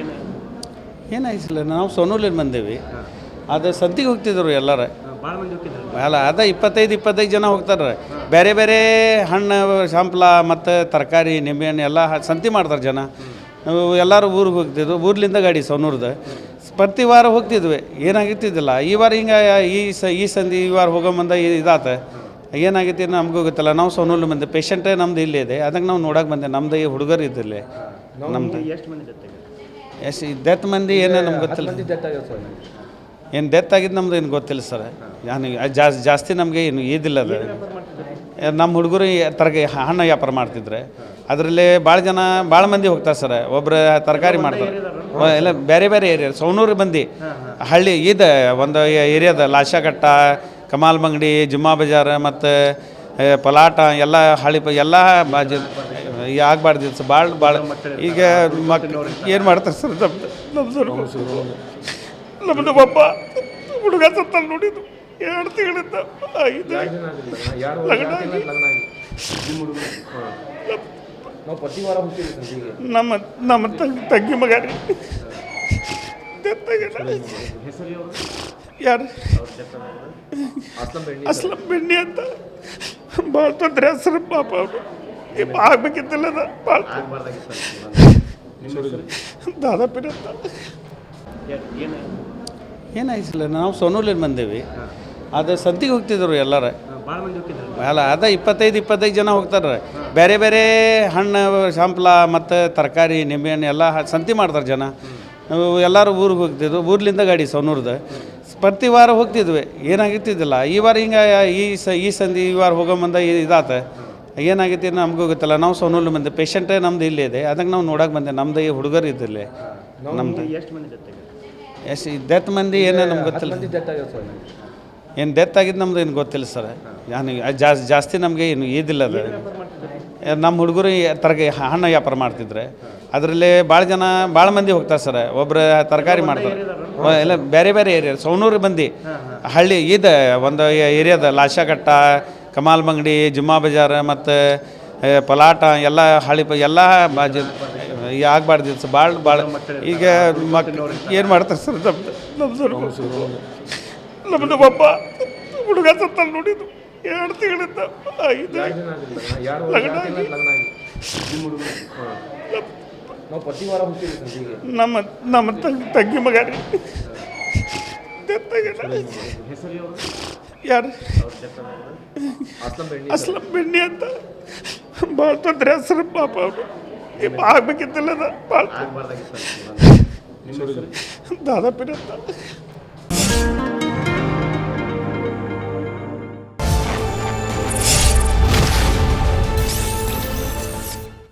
ಏನು ಏನಾಯ್ತಿಲ್ಲ ನಾವು ಸೋನೂಲಿಂದ ಬಂದೇವಿ. ಅದು ಸಂತಿಗೆ ಹೋಗ್ತಿದ್ರು ಎಲ್ಲರ. ಹೋಗ್ತಿದ್ರು ಅಲ್ಲ ಅದ ಇಪ್ಪತ್ತೈದು ಇಪ್ಪತ್ತೈದು ಜನ ಹೋಗ್ತಾರೆ. ಬೇರೆ ಬೇರೆ ಹಣ್ಣು ಶಾಂಪ್ಲ ಮತ್ತು ತರಕಾರಿ ನಿಂಬೆಹಣ್ಣು ಎಲ್ಲ ಸಂತಿ ಮಾಡ್ತಾರೆ ಜನ. ನಾವು ಎಲ್ಲರೂ ಊರಿಗೆ ಹೋಗ್ತಿದ್ವು ಊರ್ಲಿಂದ ಗಾಡಿ ಸೋನೂರ್ದು ಪ್ರತಿ ವಾರ ಹೋಗ್ತಿದ್ವಿ. ಏನಾಗಿತ್ತಿದ್ದಿಲ್ಲ ಈ ವಾರ ಹಿಂಗೆ ಈ ಸ ಈ ಸಂಧಿ ಈ ವಾರ ಹೋಗೋ ಇದಾತ. ಏನಾಗೈತಿ ನಮಗೂ ಗೊತ್ತಿಲ್ಲ ನಾವು ಸೋನೂರ್ಲಿ ಬಂದೆ. ಪೇಷಂಟೇ ನಮ್ದು ಇಲ್ಲೇ ಇದೆ. ಅದಕ್ಕೆ ನಾವು ನೋಡಕ್ಕೆ ಬಂದೆ. ನಮ್ದು ಈ ಹುಡುಗರು ಇದ್ದಿಲ್ಲ. ನಮ್ದು ಎಷ್ಟು ಮಂದಿ ಎಷ್ಟು ಡೆತ್ ಮಂದಿ ಏನೋ ನಮ್ಗೆ ಗೊತ್ತಿಲ್ಲ. ಏನು ಡೆತ್ ಆಗಿದ್ದು ನಮ್ದು ಏನು ಗೊತ್ತಿಲ್ಲ ಸರ್. ನಾನು ಜಾಸ್ತಿ ಜಾಸ್ತಿ ನಮಗೆ ಏನು ಇದಿಲ್ಲ ಅದು. ನಮ್ಮ ಹುಡುಗರು ತರಕಾರಿ ಹಣ್ಣು ವ್ಯಾಪಾರ ಮಾಡ್ತಿದ್ರೆ. ಅದರಲ್ಲಿ ಭಾಳ ಜನ ಭಾಳ ಮಂದಿ ಹೋಗ್ತಾರೆ ಸರ್. ಒಬ್ಬರು ತರಕಾರಿ ಮಾಡ್ತಾರೆ. ಎಲ್ಲ ಬೇರೆ ಬೇರೆ ಏರಿಯಾ ಸೌನೂರು ಮಂದಿ. ಹಳ್ಳಿ ಇದೆ ಒಂದು ಏರಿಯಾದ ಲಾಶಾಘಟ್ಟ ಕಮಾಲ್ ಬಂಗಡಿ ಜುಮ್ಮಾ ಬಜಾರ್ ಮತ್ತು ಪಲಾಟ ಎಲ್ಲ ಹಳ್ಳಿ ಪ ಎಲ್ಲ ಬಾಜು ಆಗಬಾರ್ದು ಸರ್ ಭಾಳ ಭಾಳ ಈಗ ಮಕ್ಳು ಏನು ಮಾಡ್ತಾರೆ ಸರ್ ನಮ್ದು? ಸರ್ ನಮ್ಮದು ಒಬ್ಬ ಹುಡುಗ ಸತ್ತ ನೋಡಿದ್ದು. ಎರಡು ತಿಂಗಳಿಂದ ಐದು ಲಗ್ನ ಆಗಿ ನಮ್ಮ ನಮ್ಮ ತಂಗಿ ತಂಗಿ ಮಗ ರೀ. ಯಾರು? ಅಸ್ಲಂ ಬೆಣ್ಣಿ ಅಸ್ಲಂ ಬೆಣ್ಣೆ ಅಂತ. ಭಾಳ ತೊಂದರೆ ಹೆಸರು ಪಾಪ ಅವರು. ಹೆಸರು ದಾದಾಪಿರ ಏನಾಯ್ತಿಲ್ಲ, ನಾವು ಸೋನೂಲಿಂದ ಬಂದೇವಿ. ಅದು ಸಂತಿಗೆ ಹೋಗ್ತಿದ್ರು ಎಲ್ಲರ. ಅಲ್ಲ, ಅದ ಇಪ್ಪತ್ತೈದು ಇಪ್ಪತ್ತೈದು ಜನ ಹೋಗ್ತಾರೆ. ಬೇರೆ ಬೇರೆ ಹಣ್ಣು, ಶಾಂಪ್ಲ ಮತ್ತು ತರಕಾರಿ, ನಿಂಬೆಹಣ್ಣು ಎಲ್ಲ ಸಂತಿ ಮಾಡ್ತಾರೆ ಜನ. ಎಲ್ಲರೂ ಊರಿಗೆ ಹೋಗ್ತಿದ್ವು. ಊರ್ಲಿಂದ ಗಾಡಿ ಸೌನೂರ್ದು ಪ್ರತಿ ವಾರ ಹೋಗ್ತಿದ್ವಿ. ಏನಾಗಿರ್ತಿದ್ದಿಲ್ಲ ಈ ವಾರ ಹಿಂಗೆ, ಈ ಸ, ಈ ಸಂಧಿ ಈ ವಾರ ಹೋಗೋ ಮುಂದೆ ಇದಾತ. ಏನಾಗೈತಿ ನಮಗೂ ಗೊತ್ತಲ್ಲ ನಾವು ಸೋನೂಲ್ ಬಂದೆ ಪೇಷಂಟೇ ನಮ್ದು ಇಲ್ಲೇ ಇದೆ ಅದಕ್ಕೆ ನಾವು ನೋಡಕ್ಕೆ ಬಂದೆ ನಮ್ದು ಈ ಹುಡುಗರು ಇದ್ದಿಲ್ಲ ನಮ್ದು. ಎಷ್ಟು ಡೆತ್ ಮಂದಿ ಏನೋ ನಮ್ಗೆ ಗೊತ್ತಿಲ್ಲ. ಏನು ಡೆತ್ ಆಗಿದ್ದು ನಮ್ದು ಏನು ಗೊತ್ತಿಲ್ಲ ಸರ್. ಜಾಸ್ತಿ ಜಾಸ್ತಿ ನಮಗೆ ಏನು ಇದಿಲ್ಲ ಅದು. ನಮ್ಮ ಹುಡುಗರು ತರಕಾರಿ ಹಣ್ಣು ವ್ಯಾಪಾರ ಮಾಡ್ತಿದ್ರೆ ಅದರಲ್ಲಿ ಭಾಳ ಜನ ಭಾಳ ಮಂದಿ ಹೋಗ್ತಾರೆ ಸರ್. ಒಬ್ಬರು ತರಕಾರಿ ಮಾಡ್ತಾರೆ. ಎಲ್ಲ ಬೇರೆ ಬೇರೆ ಏರಿಯಾ ಸೌನೂರು ಮಂದಿ ಹಳ್ಳಿ ಇದೆ ಒಂದು ಏರಿಯಾದ ಲಾಶಾಘಟ್ಟ ಕಮಾಲ್ ಮಂಗಡಿ ಜುಮ್ಮಾ ಬಜಾರ್ ಮತ್ತು ಪಲಾಟ ಎಲ್ಲ ಹಳಿ ಪ ಎಲ್ಲ ಬಾಜು ಆಗಬಾರ್ದು ಸರ್ ಭಾಳ ಭಾಳ ಈಗ ಮಕ್ಕಳು ಏನು ಮಾಡ್ತಾರೆ ಸರ್ ನಮ್ಮ ನಮ್ದು ನಮ್ಮದು ಒಬ್ಬ ಹುಡುಗ ಸತ್ತ ನೋಡಿದ್ದು. ಎರಡು ತಿಂಗಳಿಂದ ಐದು ಲಗ್ನ ನಮ್ಮ ನಮ್ಮ ತಂಗಿ ತಂಗಿ ಮಗ ರೀ. ಯಾರು? ಅಸ್ಲಂ ಬೆಣ್ಣಿ ಅಂತ. ಭಾಳ ತೊಂದರೆ ಹೆಸರು ಪಾಪ ಅವರು. ಆಗ್ಬೇಕಿತ್ತಲ್ಲ ಭಾಳ. ಹೆಸರು ಅಂತ.